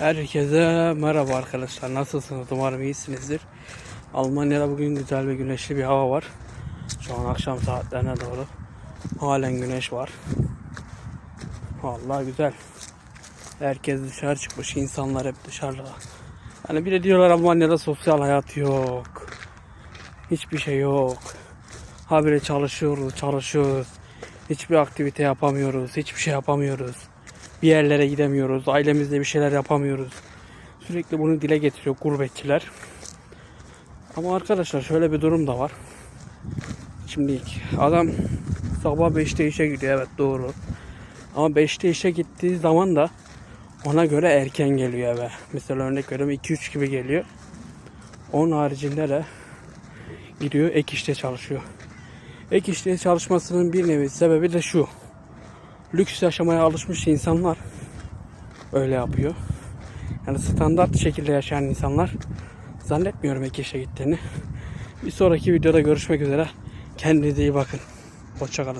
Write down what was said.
Herkese merhaba arkadaşlar. Nasılsınız? Umarım iyisinizdir. Almanya'da bugün güzel ve güneşli bir hava var. Şu an akşam saatlerine doğru. Halen güneş var. Vallahi güzel. Herkes dışarı çıkmış. insanlar hep dışarıda. Hani bir de diyorlar Almanya'da sosyal hayat yok. Hiçbir şey yok. Habire çalışıyoruz, çalışıyoruz. Hiçbir aktivite yapamıyoruz. Hiçbir şey yapamıyoruz bir yerlere gidemiyoruz. Ailemizle bir şeyler yapamıyoruz. Sürekli bunu dile getiriyor gurbetçiler. Ama arkadaşlar şöyle bir durum da var. Şimdi adam sabah 5'te işe gidiyor evet doğru. Ama 5'te işe gittiği zaman da ona göre erken geliyor eve. Mesela örnek veriyorum 2-3 gibi geliyor. Onun haricinde de gidiyor ek işte çalışıyor. Ek işte çalışmasının bir nevi sebebi de şu lüks yaşamaya alışmış insanlar öyle yapıyor. Yani standart şekilde yaşayan insanlar zannetmiyorum ek işe gittiğini. Bir sonraki videoda görüşmek üzere. Kendinize iyi bakın. Hoşçakalın.